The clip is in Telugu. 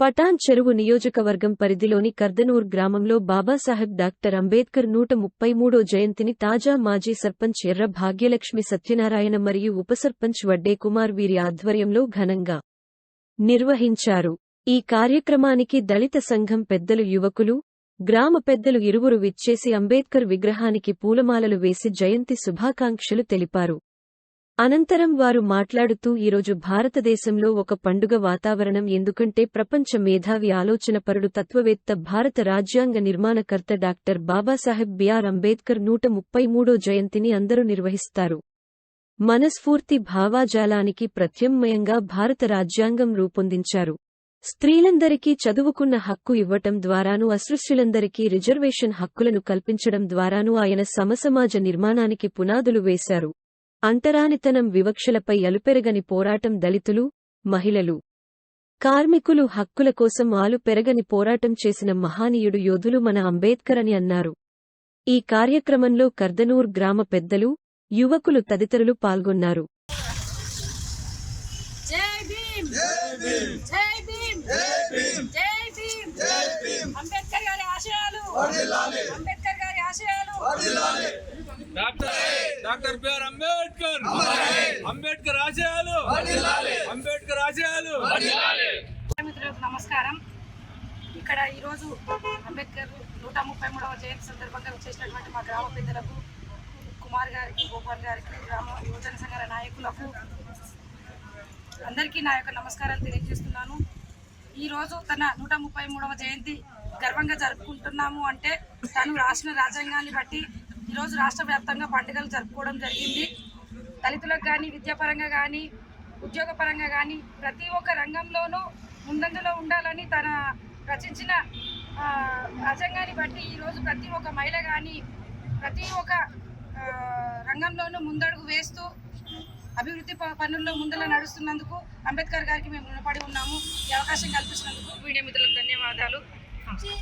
పటాన్ చెరువు నియోజకవర్గం పరిధిలోని కర్దనూర్ గ్రామంలో బాబాసాహెబ్ డాక్టర్ అంబేద్కర్ నూట ముప్పై మూడో జయంతిని తాజా మాజీ సర్పంచ్ ఎర్ర భాగ్యలక్ష్మి సత్యనారాయణ మరియు ఉపసర్పంచ్ వడ్డే కుమార్ వీరి ఆధ్వర్యంలో ఘనంగా నిర్వహించారు. ఈ కార్యక్రమానికి దళిత సంఘం పెద్దలు యువకులు గ్రామ పెద్దలు ఇరువురు విచ్చేసి అంబేద్కర్ విగ్రహానికి పూలమాలలు వేసి జయంతి శుభాకాంక్షలు తెలిపారు. అనంతరం వారు మాట్లాడుతూ ఈరోజు భారతదేశంలో ఒక పండుగ వాతావరణం ఎందుకంటే ప్రపంచ మేధావి ఆలోచనపరుడు తత్వవేత్త భారత రాజ్యాంగ నిర్మాణకర్త doctor Babasaheb B R Ambedkar నూట ముప్పై మూడో జయంతిని అందరూ నిర్వహిస్తారు. మనస్ఫూర్తి భావాజాలానికి ప్రత్యామ్నాయంగా భారత రాజ్యాంగం రూపొందించారు. స్త్రీలందరికీ చదువుకున్న హక్కు ఇవ్వటం ద్వారాను అసృష్యులందరికీ రిజర్వేషన్ హక్కులను కల్పించడం ద్వారాను ఆయన సమసమాజ నిర్మాణానికి పునాదులు వేశారు. అంటరానితనం వివక్షలపై అలుపెరగని పోరాటం దళితులు మహిళలు. కార్మికులు హక్కుల కోసం ఆలు పెరగని పోరాటం చేసిన మహానీయుడు యోధులు మన అంబేద్కర్ అని అన్నారు. ఈ కార్యక్రమంలో కర్దనూర్ గ్రామ పెద్దలు యువకులు తదితరులు పాల్గొన్నారు. జై భీమ్! జై భీమ్! జై భీమ్! అంబేద్కర్ గారి ఆశయాలు అంబేద్కర్ గారి ఆశయాలు doctor doctor B R Ambedkar. Ambedkar ఆశయాలు. అంబేద్కర్ ఆశయాలు. మిత్రులకు నమస్కారం. ఇక్కడ ఈరోజు అంబేద్కర్ నూట ముప్పై మూడవ జయంతి సందర్భంగా వచ్చేసినటువంటి మా గ్రామ పెద్దలకు కుమార్ గారికి గోపాల్ గారికి గ్రామ యువజన సంఘాల నాయకులకు అందరికీ నా యొక్క నమస్కారాలు తెలియజేస్తున్నాను. ఈరోజు తన నూట ముప్పై మూడవ జయంతి గర్వంగా జరుపుకుంటున్నాము అంటే తను రాసిన రాజ్యాంగాన్ని బట్టి ఈరోజు రాష్ట్ర వ్యాప్తంగా పండుగలు జరుపుకోవడం జరిగింది. దళితులకు కానీ విద్యాపరంగా కానీ ఉద్యోగపరంగా కానీ ప్రతి ఒక్క రంగంలోనూ ముందంజలో ఉండాలని తన రచించిన ఆ, బట్టి ఈరోజు ప్రతి ఒక్క మహిళ కానీ ప్రతి ఒక్క రంగంలోనూ ముందడుగు వేస్తూ అభివృద్ధి ప- పనుల్లో ముందర నడుస్తున్నందుకు అంబేద్కర్ గారికి మేము రుణపడి ఉన్నాము. ఈ అవకాశం కల్పించినందుకు మీడియా మిత్రులకు ధన్యవాదాలు. నమస్కారం.